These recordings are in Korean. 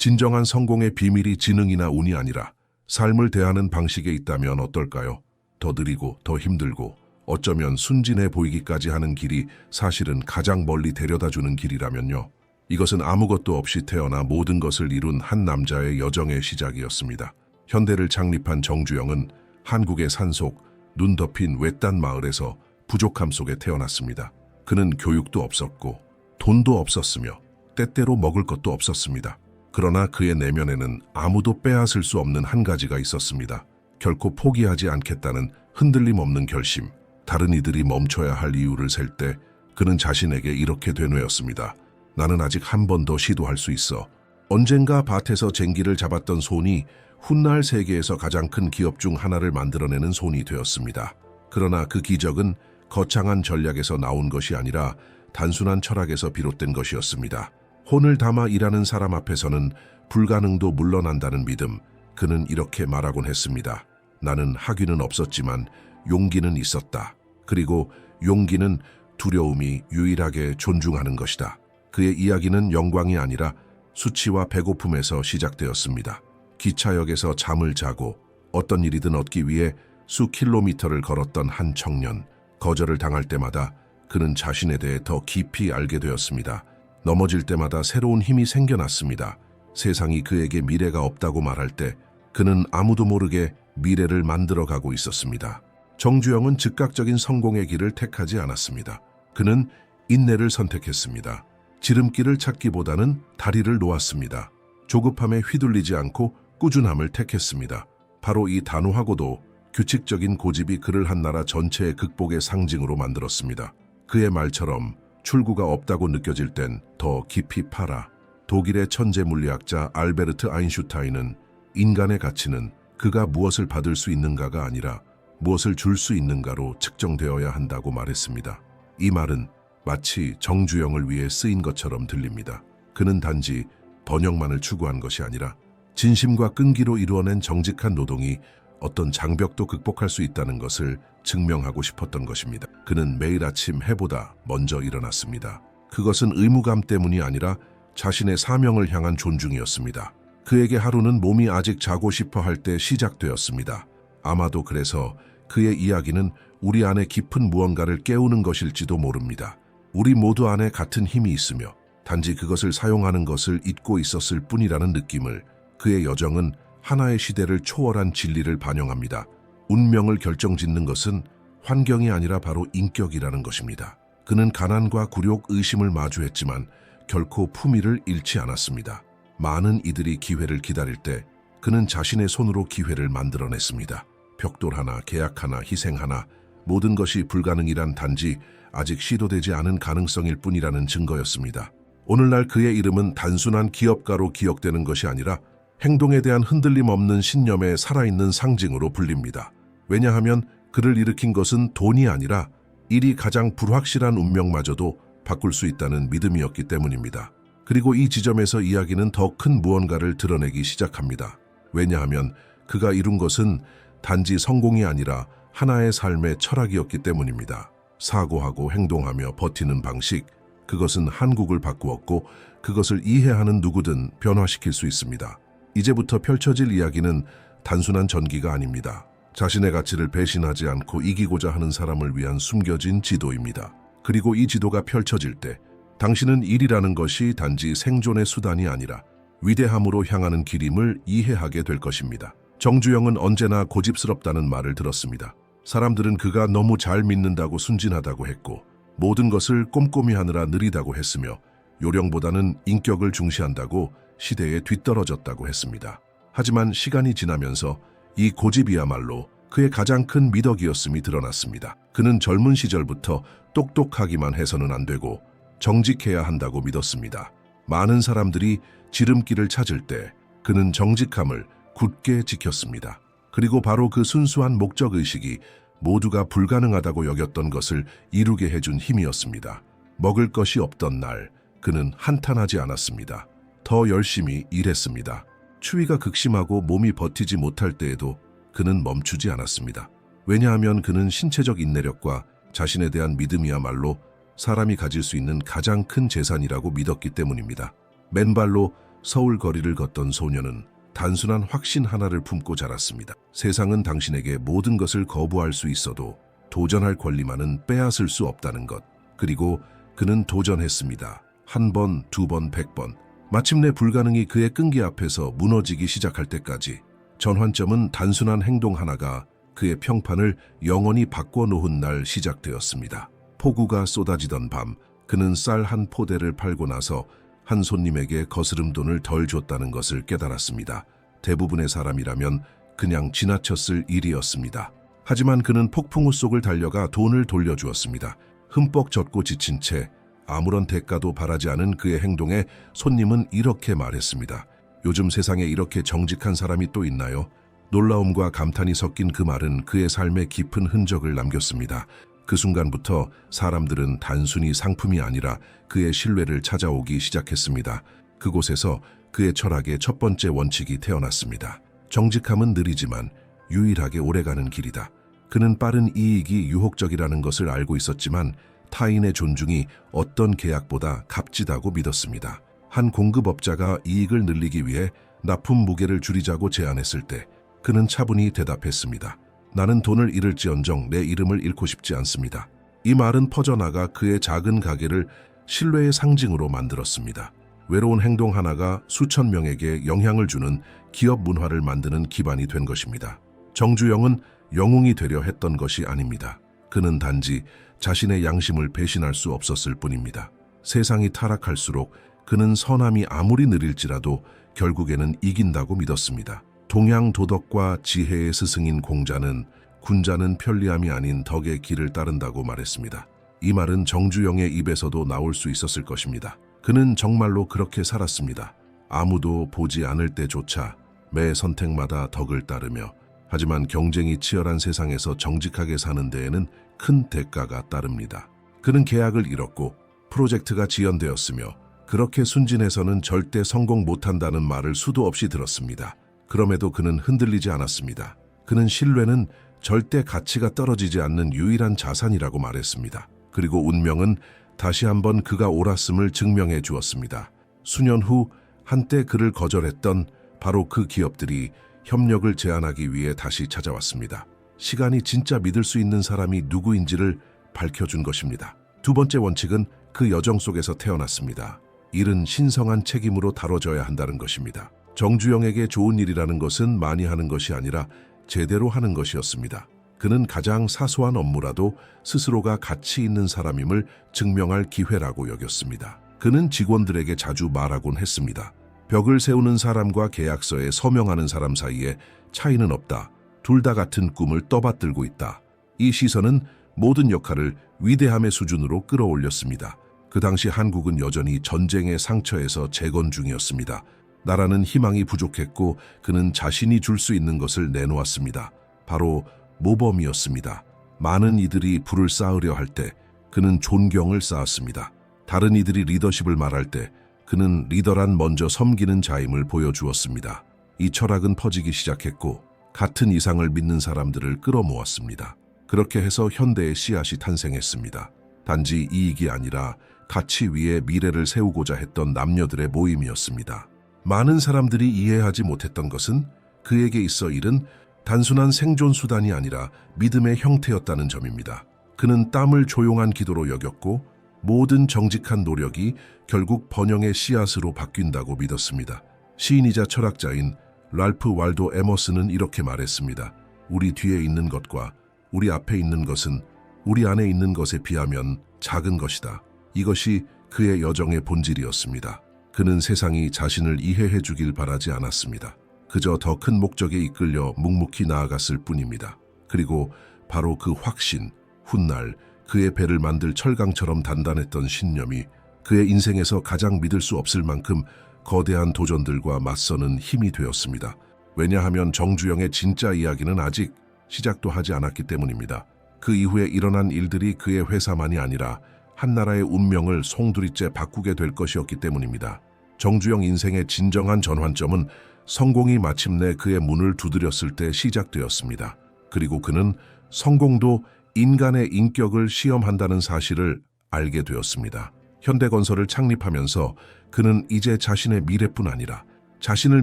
진정한 성공의 비밀이 지능이나 운이 아니라 삶을 대하는 방식에 있다면 어떨까요? 더 느리고 더 힘들고 어쩌면 순진해 보이기까지 하는 길이 사실은 가장 멀리 데려다주는 길이라면요. 이것은 아무것도 없이 태어나 모든 것을 이룬 한 남자의 여정의 시작이었습니다. 현대를 창립한 정주영은 한국의 산속 눈 덮인 외딴 마을에서 부족함 속에 태어났습니다. 그는 교육도 없었고 돈도 없었으며 때때로 먹을 것도 없었습니다. 그러나 그의 내면에는 아무도 빼앗을 수 없는 한 가지가 있었습니다. 결코 포기하지 않겠다는 흔들림 없는 결심. 다른 이들이 멈춰야 할 이유를 셀 때 그는 자신에게 이렇게 되뇌었습니다. 나는 아직 한 번 더 시도할 수 있어. 언젠가 밭에서 쟁기를 잡았던 손이 훗날 세계에서 가장 큰 기업 중 하나를 만들어내는 손이 되었습니다. 그러나 그 기적은 거창한 전략에서 나온 것이 아니라 단순한 철학에서 비롯된 것이었습니다. 혼을 담아 일하는 사람 앞에서는 불가능도 물러난다는 믿음. 그는 이렇게 말하곤 했습니다. 나는 학위는 없었지만 용기는 있었다. 그리고 용기는 두려움이 유일하게 존중하는 것이다. 그의 이야기는 영광이 아니라 수치와 배고픔에서 시작되었습니다. 기차역에서 잠을 자고 어떤 일이든 얻기 위해 수 킬로미터를 걸었던 한 청년. 거절을 당할 때마다 그는 자신에 대해 더 깊이 알게 되었습니다. 넘어질 때마다 새로운 힘이 생겨났습니다. 세상이 그에게 미래가 없다고 말할 때 그는 아무도 모르게 미래를 만들어가고 있었습니다. 정주영은 즉각적인 성공의 길을 택하지 않았습니다. 그는 인내를 선택했습니다. 지름길을 찾기보다는 다리를 놓았습니다. 조급함에 휘둘리지 않고 꾸준함을 택했습니다. 바로 이 단호하고도 규칙적인 고집이 그를 한 나라 전체의 극복의 상징으로 만들었습니다. 그의 말처럼 출구가 없다고 느껴질 땐 더 깊이 파라. 독일의 천재 물리학자 알베르트 아인슈타인은 인간의 가치는 그가 무엇을 받을 수 있는가가 아니라 무엇을 줄 수 있는가로 측정되어야 한다고 말했습니다. 이 말은 마치 정주영을 위해 쓰인 것처럼 들립니다. 그는 단지 번영만을 추구한 것이 아니라 진심과 끈기로 이루어낸 정직한 노동이 어떤 장벽도 극복할 수 있다는 것을 증명하고 싶었던 것입니다. 그는 매일 아침 해보다 먼저 일어났습니다. 그것은 의무감 때문이 아니라 자신의 사명을 향한 존중이었습니다. 그에게 하루는 몸이 아직 자고 싶어 할 때 시작되었습니다. 아마도 그래서 그의 이야기는 우리 안에 깊은 무언가를 깨우는 것일지도 모릅니다. 우리 모두 안에 같은 힘이 있으며 단지 그것을 사용하는 것을 잊고 있었을 뿐이라는 느낌을 그의 여정은 하나의 시대를 초월한 진리를 반영합니다. 운명을 결정짓는 것은 환경이 아니라 바로 인격이라는 것입니다. 그는 가난과 굴욕, 의심을 마주했지만 결코 품위를 잃지 않았습니다. 많은 이들이 기회를 기다릴 때 그는 자신의 손으로 기회를 만들어냈습니다. 벽돌 하나, 계약 하나, 희생 하나, 모든 것이 불가능이란 단지 아직 시도되지 않은 가능성일 뿐이라는 증거였습니다. 오늘날 그의 이름은 단순한 기업가로 기억되는 것이 아니라 행동에 대한 흔들림 없는 신념의 살아있는 상징으로 불립니다. 왜냐하면 그를 일으킨 것은 돈이 아니라 일이 가장 불확실한 운명마저도 바꿀 수 있다는 믿음이었기 때문입니다. 그리고 이 지점에서 이야기는 더 큰 무언가를 드러내기 시작합니다. 왜냐하면 그가 이룬 것은 단지 성공이 아니라 하나의 삶의 철학이었기 때문입니다. 사고하고 행동하며 버티는 방식, 그것은 한국을 바꾸었고 그것을 이해하는 누구든 변화시킬 수 있습니다. 이제부터 펼쳐질 이야기는 단순한 전기가 아닙니다. 자신의 가치를 배신하지 않고 이기고자 하는 사람을 위한 숨겨진 지도입니다. 그리고 이 지도가 펼쳐질 때 당신은 일이라는 것이 단지 생존의 수단이 아니라 위대함으로 향하는 길임을 이해하게 될 것입니다. 정주영은 언제나 고집스럽다는 말을 들었습니다. 사람들은 그가 너무 잘 믿는다고 순진하다고 했고 모든 것을 꼼꼼히 하느라 느리다고 했으며 요령보다는 인격을 중시한다고 시대에 뒤떨어졌다고 했습니다. 하지만 시간이 지나면서 이 고집이야말로 그의 가장 큰 미덕이었음이 드러났습니다. 그는 젊은 시절부터 똑똑하기만 해서는 안 되고 정직해야 한다고 믿었습니다. 많은 사람들이 지름길을 찾을 때 그는 정직함을 굳게 지켰습니다. 그리고 바로 그 순수한 목적의식이 모두가 불가능하다고 여겼던 것을 이루게 해준 힘이었습니다. 먹을 것이 없던 날, 그는 한탄하지 않았습니다. 더 열심히 일했습니다. 추위가 극심하고 몸이 버티지 못할 때에도 그는 멈추지 않았습니다. 왜냐하면 그는 신체적 인내력과 자신에 대한 믿음이야말로 사람이 가질 수 있는 가장 큰 재산이라고 믿었기 때문입니다. 맨발로 서울 거리를 걷던 소녀는 단순한 확신 하나를 품고 자랐습니다. 세상은 당신에게 모든 것을 거부할 수 있어도 도전할 권리만은 빼앗을 수 없다는 것. 그리고 그는 도전했습니다. 한 번, 두 번, 백 번. 마침내 불가능이 그의 끈기 앞에서 무너지기 시작할 때까지 전환점은 단순한 행동 하나가 그의 평판을 영원히 바꿔놓은 날 시작되었습니다. 폭우가 쏟아지던 밤, 그는 쌀 한 포대를 팔고 나서 한 손님에게 거스름 돈을 덜 줬다는 것을 깨달았습니다. 대부분의 사람이라면 그냥 지나쳤을 일이었습니다. 하지만 그는 폭풍우 속을 달려가 돈을 돌려주었습니다. 흠뻑 젖고 지친 채 아무런 대가도 바라지 않은 그의 행동에 손님은 이렇게 말했습니다. 요즘 세상에 이렇게 정직한 사람이 또 있나요? 놀라움과 감탄이 섞인 그 말은 그의 삶에 깊은 흔적을 남겼습니다. 그 순간부터 사람들은 단순히 상품이 아니라 그의 신뢰를 찾아오기 시작했습니다. 그곳에서 그의 철학의 첫 번째 원칙이 태어났습니다. 정직함은 느리지만 유일하게 오래가는 길이다. 그는 빠른 이익이 유혹적이라는 것을 알고 있었지만 타인의 존중이 어떤 계약보다 값지다고 믿었습니다. 한 공급업자가 이익을 늘리기 위해 납품 무게를 줄이자고 제안했을 때 그는 차분히 대답했습니다. 나는 돈을 잃을지언정 내 이름을 잃고 싶지 않습니다. 이 말은 퍼져나가 그의 작은 가게를 신뢰의 상징으로 만들었습니다. 외로운 행동 하나가 수천 명에게 영향을 주는 기업 문화를 만드는 기반이 된 것입니다. 정주영은 영웅이 되려 했던 것이 아닙니다. 그는 단지 자신의 양심을 배신할 수 없었을 뿐입니다. 세상이 타락할수록 그는 선함이 아무리 느릴지라도 결국에는 이긴다고 믿었습니다. 동양 도덕과 지혜의 스승인 공자는 군자는 편리함이 아닌 덕의 길을 따른다고 말했습니다. 이 말은 정주영의 입에서도 나올 수 있었을 것입니다. 그는 정말로 그렇게 살았습니다. 아무도 보지 않을 때조차 매 선택마다 덕을 따르며 하지만 경쟁이 치열한 세상에서 정직하게 사는 데에는 큰 대가가 따릅니다. 그는 계약을 잃었고 프로젝트가 지연되었으며 그렇게 순진해서는 절대 성공 못한다는 말을 수도 없이 들었습니다. 그럼에도 그는 흔들리지 않았습니다. 그는 신뢰는 절대 가치가 떨어지지 않는 유일한 자산이라고 말했습니다. 그리고 운명은 다시 한번 그가 옳았음을 증명해 주었습니다. 수년 후 한때 그를 거절했던 바로 그 기업들이 협력을 제안하기 위해 다시 찾아왔습니다. 시간이 진짜 믿을 수 있는 사람이 누구인지를 밝혀준 것입니다. 두 번째 원칙은 그 여정 속에서 태어났습니다. 일은 신성한 책임으로 다뤄져야 한다는 것입니다. 정주영에게 좋은 일이라는 것은 많이 하는 것이 아니라 제대로 하는 것이었습니다. 그는 가장 사소한 업무라도 스스로가 가치 있는 사람임을 증명할 기회라고 여겼습니다. 그는 직원들에게 자주 말하곤 했습니다. 벽을 세우는 사람과 계약서에 서명하는 사람 사이에 차이는 없다. 둘 다 같은 꿈을 떠받들고 있다. 이 시선은 모든 역할을 위대함의 수준으로 끌어올렸습니다. 그 당시 한국은 여전히 전쟁의 상처에서 재건 중이었습니다. 나라는 희망이 부족했고 그는 자신이 줄 수 있는 것을 내놓았습니다. 바로 모범이었습니다. 많은 이들이 불을 쌓으려 할 때 그는 존경을 쌓았습니다. 다른 이들이 리더십을 말할 때 그는 리더란 먼저 섬기는 자임을 보여주었습니다. 이 철학은 퍼지기 시작했고 같은 이상을 믿는 사람들을 끌어모았습니다. 그렇게 해서 현대의 씨앗이 탄생했습니다. 단지 이익이 아니라 가치 위에 미래를 세우고자 했던 남녀들의 모임이었습니다. 많은 사람들이 이해하지 못했던 것은 그에게 있어 일은 단순한 생존 수단이 아니라 믿음의 형태였다는 점입니다. 그는 땀을 조용한 기도로 여겼고 모든 정직한 노력이 결국 번영의 씨앗으로 바뀐다고 믿었습니다. 시인이자 철학자인 랄프 왈도 에머스는 이렇게 말했습니다. 우리 뒤에 있는 것과 우리 앞에 있는 것은 우리 안에 있는 것에 비하면 작은 것이다. 이것이 그의 여정의 본질이었습니다. 그는 세상이 자신을 이해해 주길 바라지 않았습니다. 그저 더 큰 목적에 이끌려 묵묵히 나아갔을 뿐입니다. 그리고 바로 그 확신, 훗날 그의 배를 만들 철강처럼 단단했던 신념이 그의 인생에서 가장 믿을 수 없을 만큼 거대한 도전들과 맞서는 힘이 되었습니다. 왜냐하면 정주영의 진짜 이야기는 아직 시작도 하지 않았기 때문입니다. 그 이후에 일어난 일들이 그의 회사만이 아니라 한나라의 운명을 송두리째 바꾸게 될 것이었기 때문입니다. 정주영 인생의 진정한 전환점은 성공이 마침내 그의 문을 두드렸을 때 시작되었습니다. 그리고 그는 성공도 인간의 인격을 시험한다는 사실을 알게 되었습니다. 현대건설을 창립하면서 그는 이제 자신의 미래뿐 아니라 자신을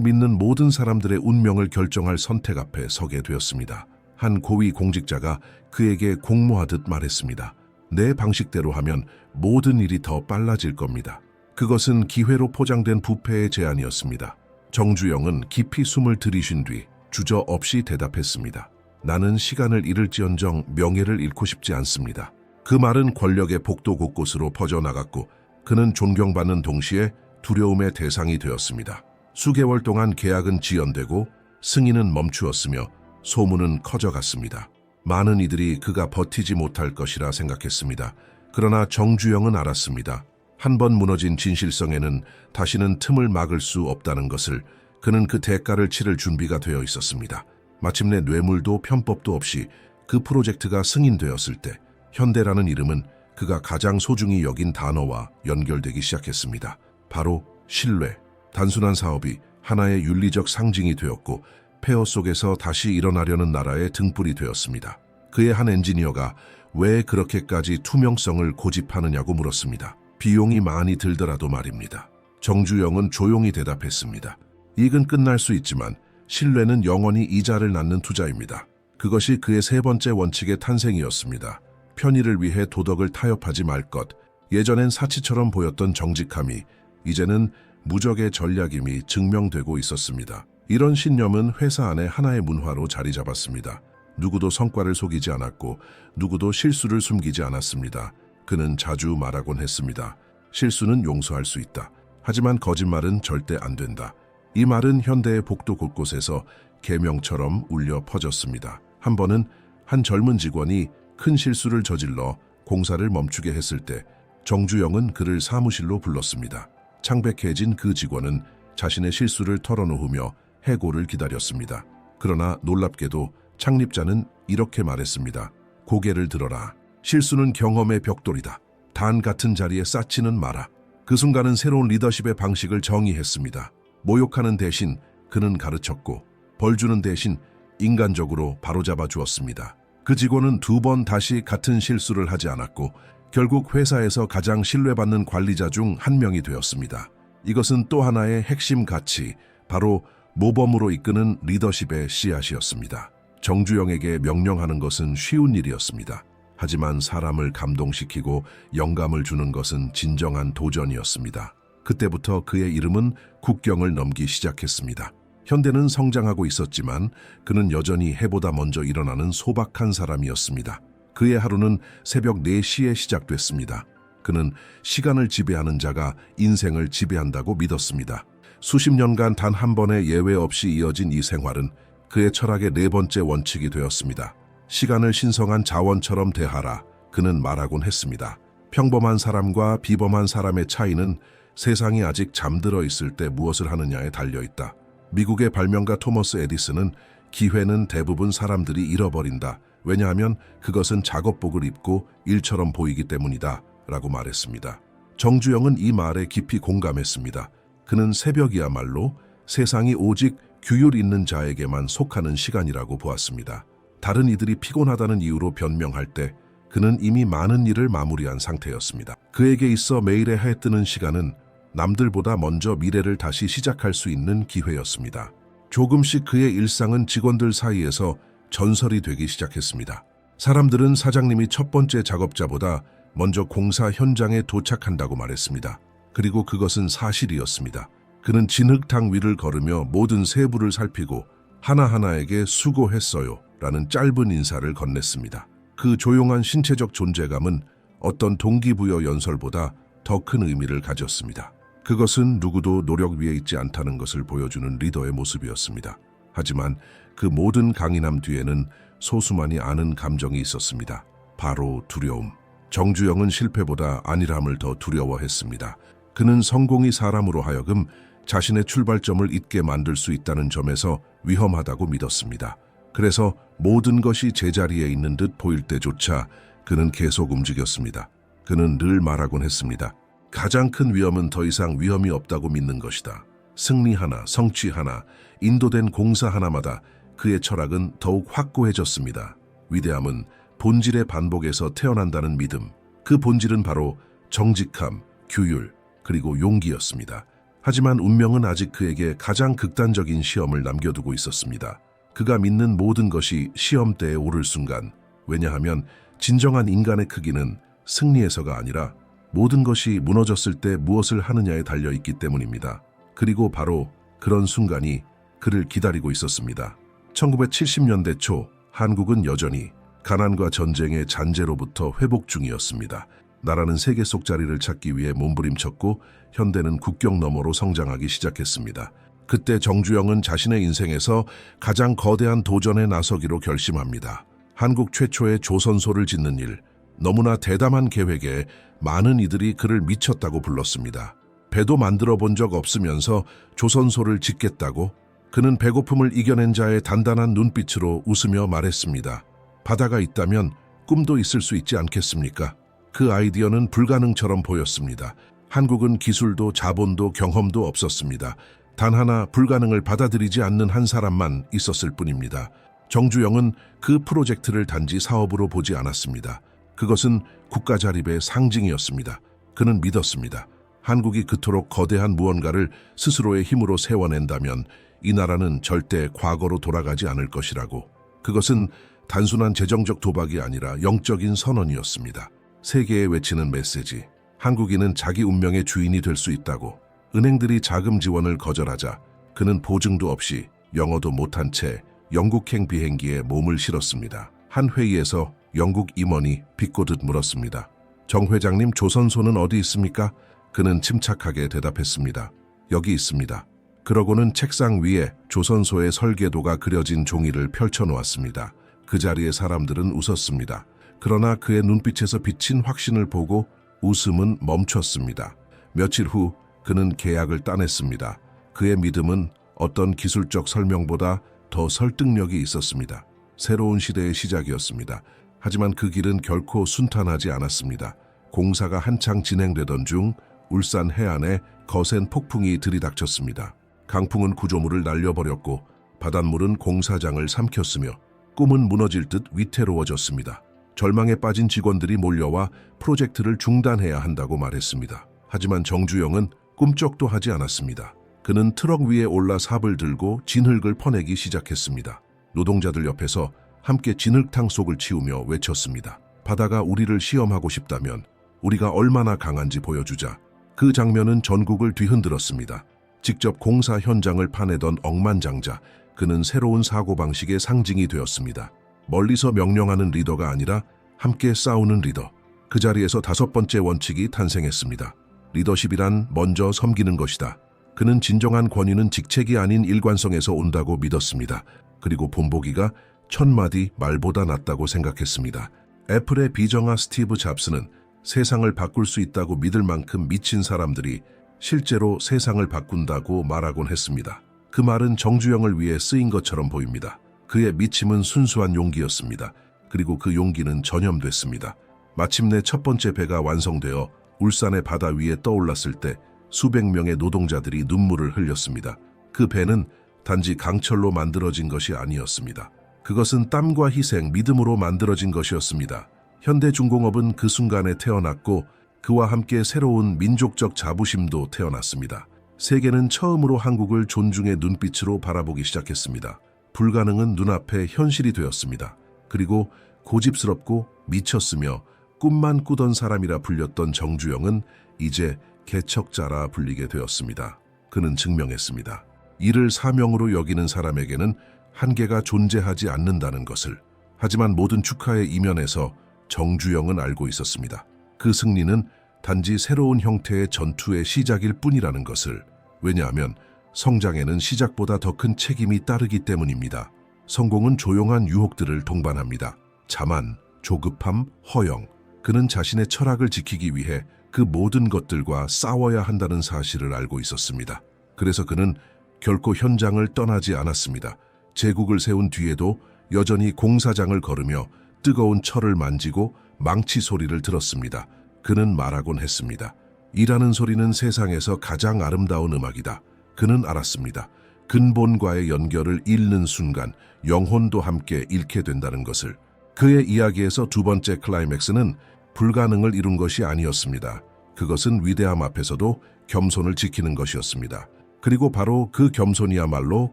믿는 모든 사람들의 운명을 결정할 선택 앞에 서게 되었습니다. 한 고위 공직자가 그에게 공모하듯 말했습니다. 내 방식대로 하면 모든 일이 더 빨라질 겁니다. 그것은 기회로 포장된 부패의 제안이었습니다. 정주영은 깊이 숨을 들이쉰 뒤 주저없이 대답했습니다. 나는 시간을 잃을지언정 명예를 잃고 싶지 않습니다. 그 말은 권력의 복도 곳곳으로 퍼져나갔고 그는 존경받는 동시에 두려움의 대상이 되었습니다. 수개월 동안 계약은 지연되고 승인은 멈추었으며 소문은 커져갔습니다. 많은 이들이 그가 버티지 못할 것이라 생각했습니다. 그러나 정주영은 알았습니다. 한 번 무너진 진실성에는 다시는 틈을 막을 수 없다는 것을 그는 그 대가를 치를 준비가 되어 있었습니다. 마침내 뇌물도 편법도 없이 그 프로젝트가 승인되었을 때 현대라는 이름은 그가 가장 소중히 여긴 단어와 연결되기 시작했습니다. 바로 신뢰. 단순한 사업이 하나의 윤리적 상징이 되었고 폐허 속에서 다시 일어나려는 나라의 등불이 되었습니다. 그의 한 엔지니어가 왜 그렇게까지 투명성을 고집하느냐고 물었습니다. 비용이 많이 들더라도 말입니다. 정주영은 조용히 대답했습니다. 이익은 끝날 수 있지만 신뢰는 영원히 이자를 낳는 투자입니다. 그것이 그의 세 번째 원칙의 탄생이었습니다. 편의를 위해 도덕을 타협하지 말 것. 예전엔 사치처럼 보였던 정직함이 이제는 무적의 전략임이 증명되고 있었습니다. 이런 신념은 회사 안에 하나의 문화로 자리 잡았습니다. 누구도 성과를 속이지 않았고 누구도 실수를 숨기지 않았습니다. 그는 자주 말하곤 했습니다. 실수는 용서할 수 있다. 하지만 거짓말은 절대 안 된다. 이 말은 현대의 복도 곳곳에서 계명처럼 울려 퍼졌습니다. 한 번은 한 젊은 직원이 큰 실수를 저질러 공사를 멈추게 했을 때 정주영은 그를 사무실로 불렀습니다. 창백해진 그 직원은 자신의 실수를 털어놓으며 해고를 기다렸습니다. 그러나 놀랍게도 창립자는 이렇게 말했습니다. 고개를 들어라. 실수는 경험의 벽돌이다. 단 같은 자리에 쌓지는 마라. 그 순간은 새로운 리더십의 방식을 정의했습니다. 모욕하는 대신 그는 가르쳤고 벌 주는 대신 인간적으로 바로잡아 주었습니다. 그 직원은 두 번 다시 같은 실수를 하지 않았고 결국 회사에서 가장 신뢰받는 관리자 중 한 명이 되었습니다. 이것은 또 하나의 핵심 가치, 바로 모범으로 이끄는 리더십의 씨앗이었습니다. 정주영에게 명령하는 것은 쉬운 일이었습니다. 하지만 사람을 감동시키고 영감을 주는 것은 진정한 도전이었습니다. 그때부터 그의 이름은 국경을 넘기 시작했습니다. 현대는 성장하고 있었지만 그는 여전히 해보다 먼저 일어나는 소박한 사람이었습니다. 그의 하루는 새벽 4시에 시작됐습니다. 그는 시간을 지배하는 자가 인생을 지배한다고 믿었습니다. 수십 년간 단 한 번의 예외 없이 이어진 이 생활은 그의 철학의 네 번째 원칙이 되었습니다. 시간을 신성한 자원처럼 대하라. 그는 말하곤 했습니다. 평범한 사람과 비범한 사람의 차이는 세상이 아직 잠들어 있을 때 무엇을 하느냐에 달려 있다. 미국의 발명가 토머스 에디슨은 기회는 대부분 사람들이 잃어버린다. 왜냐하면 그것은 작업복을 입고 일처럼 보이기 때문이다. 라고 말했습니다. 정주영은 이 말에 깊이 공감했습니다. 그는 새벽이야말로 세상이 오직 규율 있는 자에게만 속하는 시간이라고 보았습니다. 다른 이들이 피곤하다는 이유로 변명할 때 그는 이미 많은 일을 마무리한 상태였습니다. 그에게 있어 매일의 해 뜨는 시간은 남들보다 먼저 미래를 다시 시작할 수 있는 기회였습니다. 조금씩 그의 일상은 직원들 사이에서 전설이 되기 시작했습니다. 사람들은 사장님이 첫 번째 작업자보다 먼저 공사 현장에 도착한다고 말했습니다. 그리고 그것은 사실이었습니다. 그는 진흙탕 위를 걸으며 모든 세부를 살피고 하나하나에게 수고했어요 라는 짧은 인사를 건넸습니다. 그 조용한 신체적 존재감은 어떤 동기부여 연설보다 더 큰 의미를 가졌습니다. 그것은 누구도 노력 위에 있지 않다는 것을 보여주는 리더의 모습이었습니다. 하지만 그 모든 강인함 뒤에는 소수만이 아는 감정이 있었습니다. 바로 두려움. 정주영은 실패보다 안일함을 더 두려워했습니다. 그는 성공이 사람으로 하여금 자신의 출발점을 잊게 만들 수 있다는 점에서 위험하다고 믿었습니다. 그래서 모든 것이 제자리에 있는 듯 보일 때조차 그는 계속 움직였습니다. 그는 늘 말하곤 했습니다. 가장 큰 위험은 더 이상 위험이 없다고 믿는 것이다. 승리 하나, 성취 하나, 인도된 공사 하나마다 그의 철학은 더욱 확고해졌습니다. 위대함은 본질의 반복에서 태어난다는 믿음. 그 본질은 바로 정직함, 규율, 그리고 용기였습니다. 하지만 운명은 아직 그에게 가장 극단적인 시험을 남겨두고 있었습니다. 그가 믿는 모든 것이 시험대에 오를 순간, 왜냐하면 진정한 인간의 크기는 승리에서가 아니라 모든 것이 무너졌을 때 무엇을 하느냐에 달려 있기 때문입니다. 그리고 바로 그런 순간이 그를 기다리고 있었습니다. 1970년대 초 한국은 여전히 가난과 전쟁의 잔재로부터 회복 중이었습니다. 나라는 세계 속 자리를 찾기 위해 몸부림쳤고 현대는 국경 너머로 성장하기 시작했습니다. 그때 정주영은 자신의 인생에서 가장 거대한 도전에 나서기로 결심합니다. 한국 최초의 조선소를 짓는 일, 너무나 대담한 계획에 많은 이들이 그를 미쳤다고 불렀습니다. 배도 만들어 본 적 없으면서 조선소를 짓겠다고 그는 배고픔을 이겨낸 자의 단단한 눈빛으로 웃으며 말했습니다. 바다가 있다면 꿈도 있을 수 있지 않겠습니까? 그 아이디어는 불가능처럼 보였습니다. 한국은 기술도 자본도 경험도 없었습니다. 단 하나 불가능을 받아들이지 않는 한 사람만 있었을 뿐입니다. 정주영은 그 프로젝트를 단지 사업으로 보지 않았습니다. 그것은 국가 자립의 상징이었습니다. 그는 믿었습니다. 한국이 그토록 거대한 무언가를 스스로의 힘으로 세워낸다면 이 나라는 절대 과거로 돌아가지 않을 것이라고. 그것은 단순한 재정적 도박이 아니라 영적인 선언이었습니다. 세계에 외치는 메시지. 한국인은 자기 운명의 주인이 될 수 있다고. 은행들이 자금 지원을 거절하자 그는 보증도 없이 영어도 못한 채 영국행 비행기에 몸을 실었습니다. 한 회의에서 영국 임원이 비꼬듯 물었습니다. 정 회장님 조선소는 어디 있습니까? 그는 침착하게 대답했습니다. 여기 있습니다. 그러고는 책상 위에 조선소의 설계도가 그려진 종이를 펼쳐놓았습니다. 그 자리에 사람들은 웃었습니다. 그러나 그의 눈빛에서 비친 확신을 보고 웃음은 멈췄습니다. 며칠 후 그는 계약을 따냈습니다. 그의 믿음은 어떤 기술적 설명보다 더 설득력이 있었습니다. 새로운 시대의 시작이었습니다. 하지만 그 길은 결코 순탄하지 않았습니다. 공사가 한창 진행되던 중 울산 해안에 거센 폭풍이 들이닥쳤습니다. 강풍은 구조물을 날려버렸고 바닷물은 공사장을 삼켰으며 꿈은 무너질 듯 위태로워졌습니다. 절망에 빠진 직원들이 몰려와 프로젝트를 중단해야 한다고 말했습니다. 하지만 정주영은 꿈쩍도 하지 않았습니다. 그는 트럭 위에 올라 삽을 들고 진흙을 퍼내기 시작했습니다. 노동자들 옆에서 함께 진흙탕 속을 치우며 외쳤습니다. 바다가 우리를 시험하고 싶다면 우리가 얼마나 강한지 보여주자. 그 장면은 전국을 뒤흔들었습니다. 직접 공사 현장을 파내던 억만장자, 그는 새로운 사고방식의 상징이 되었습니다. 멀리서 명령하는 리더가 아니라 함께 싸우는 리더. 그 자리에서 다섯 번째 원칙이 탄생했습니다. 리더십이란 먼저 섬기는 것이다. 그는 진정한 권위는 직책이 아닌 일관성에서 온다고 믿었습니다. 그리고 본보기가 천마디 말보다 낫다고 생각했습니다. 애플의 비정아 스티브 잡스는 세상을 바꿀 수 있다고 믿을 만큼 미친 사람들이 실제로 세상을 바꾼다고 말하곤 했습니다. 그 말은 정주영을 위해 쓰인 것처럼 보입니다. 그의 미침은 순수한 용기였습니다. 그리고 그 용기는 전염됐습니다. 마침내 첫 번째 배가 완성되어 울산의 바다 위에 떠올랐을 때 수백 명의 노동자들이 눈물을 흘렸습니다. 그 배는 단지 강철로 만들어진 것이 아니었습니다. 그것은 땀과 희생, 믿음으로 만들어진 것이었습니다. 현대중공업은 그 순간에 태어났고 그와 함께 새로운 민족적 자부심도 태어났습니다. 세계는 처음으로 한국을 존중의 눈빛으로 바라보기 시작했습니다. 불가능은 눈앞에 현실이 되었습니다. 그리고 고집스럽고 미쳤으며 꿈만 꾸던 사람이라 불렸던 정주영은 이제 개척자라 불리게 되었습니다. 그는 증명했습니다. 이를 사명으로 여기는 사람에게는 한계가 존재하지 않는다는 것을. 하지만 모든 축하의 이면에서 정주영은 알고 있었습니다. 그 승리는 단지 새로운 형태의 전투의 시작일 뿐이라는 것을. 왜냐하면 성장에는 시작보다 더 큰 책임이 따르기 때문입니다. 성공은 조용한 유혹들을 동반합니다. 자만, 조급함, 허영. 그는 자신의 철학을 지키기 위해 그 모든 것들과 싸워야 한다는 사실을 알고 있었습니다. 그래서 그는 결코 현장을 떠나지 않았습니다. 제국을 세운 뒤에도 여전히 공사장을 걸으며 뜨거운 철을 만지고 망치 소리를 들었습니다. 그는 말하곤 했습니다. 일하는 소리는 세상에서 가장 아름다운 음악이다. 그는 알았습니다. 근본과의 연결을 잃는 순간 영혼도 함께 잃게 된다는 것을. 그의 이야기에서 두 번째 클라이맥스는 불가능을 이룬 것이 아니었습니다. 그것은 위대함 앞에서도 겸손을 지키는 것이었습니다. 그리고 바로 그 겸손이야말로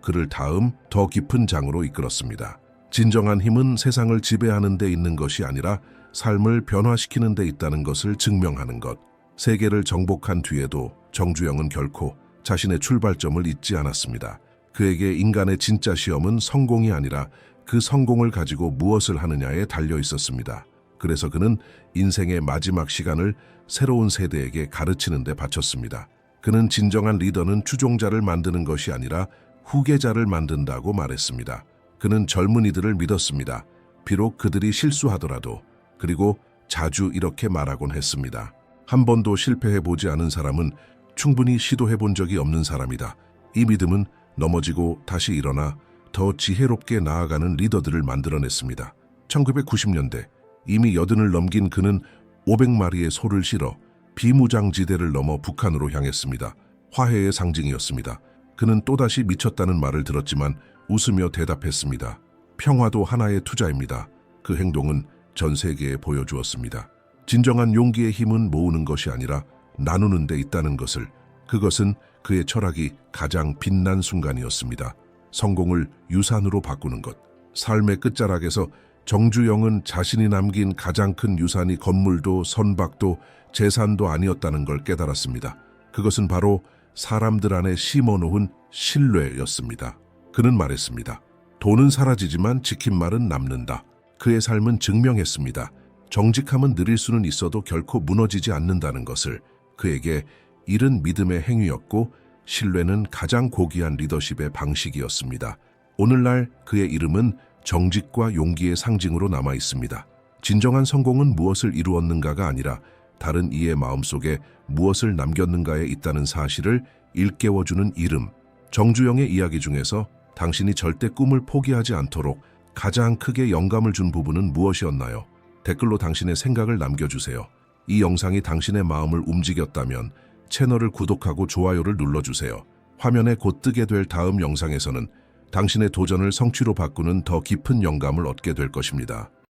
그를 다음 더 깊은 장으로 이끌었습니다. 진정한 힘은 세상을 지배하는 데 있는 것이 아니라 삶을 변화시키는 데 있다는 것을 증명하는 것. 세계를 정복한 뒤에도 정주영은 결코 자신의 출발점을 잊지 않았습니다. 그에게 인간의 진짜 시험은 성공이 아니라 그 성공을 가지고 무엇을 하느냐에 달려 있었습니다. 그래서 그는 인생의 마지막 시간을 새로운 세대에게 가르치는 데 바쳤습니다. 그는 진정한 리더는 추종자를 만드는 것이 아니라 후계자를 만든다고 말했습니다. 그는 젊은이들을 믿었습니다. 비록 그들이 실수하더라도 그리고 자주 이렇게 말하곤 했습니다. 한 번도 실패해 보지 않은 사람은 충분히 시도해 본 적이 없는 사람이다. 이 믿음은 넘어지고 다시 일어나 더 지혜롭게 나아가는 리더들을 만들어냈습니다. 1990년대 이미 여든을 넘긴 그는 500마리의 소를 실어 비무장지대를 넘어 북한으로 향했습니다. 화해의 상징이었습니다. 그는 또다시 미쳤다는 말을 들었지만 웃으며 대답했습니다. 평화도 하나의 투자입니다. 그 행동은 전 세계에 보여주었습니다. 진정한 용기의 힘은 모으는 것이 아니라 나누는 데 있다는 것을 그것은 그의 철학이 가장 빛난 순간이었습니다. 성공을 유산으로 바꾸는 것. 삶의 끝자락에서 정주영은 자신이 남긴 가장 큰 유산이 건물도 선박도 재산도 아니었다는 걸 깨달았습니다. 그것은 바로 사람들 안에 심어놓은 신뢰였습니다. 그는 말했습니다. 돈은 사라지지만 지킨 말은 남는다. 그의 삶은 증명했습니다. 정직함은 느릴 수는 있어도 결코 무너지지 않는다는 것을 그에게 이른 믿음의 행위였고 신뢰는 가장 고귀한 리더십의 방식이었습니다. 오늘날 그의 이름은 정직과 용기의 상징으로 남아 있습니다. 진정한 성공은 무엇을 이루었는가가 아니라 다른 이의 마음속에 무엇을 남겼는가에 있다는 사실을 일깨워주는 이름. 정주영의 이야기 중에서 당신이 절대 꿈을 포기하지 않도록 가장 크게 영감을 준 부분은 무엇이었나요? 댓글로 당신의 생각을 남겨주세요. 이 영상이 당신의 마음을 움직였다면 채널을 구독하고 좋아요를 눌러주세요. 화면에 곧 뜨게 될 다음 영상에서는 당신의 도전을 성취로 바꾸는 더 깊은 영감을 얻게 될 것입니다.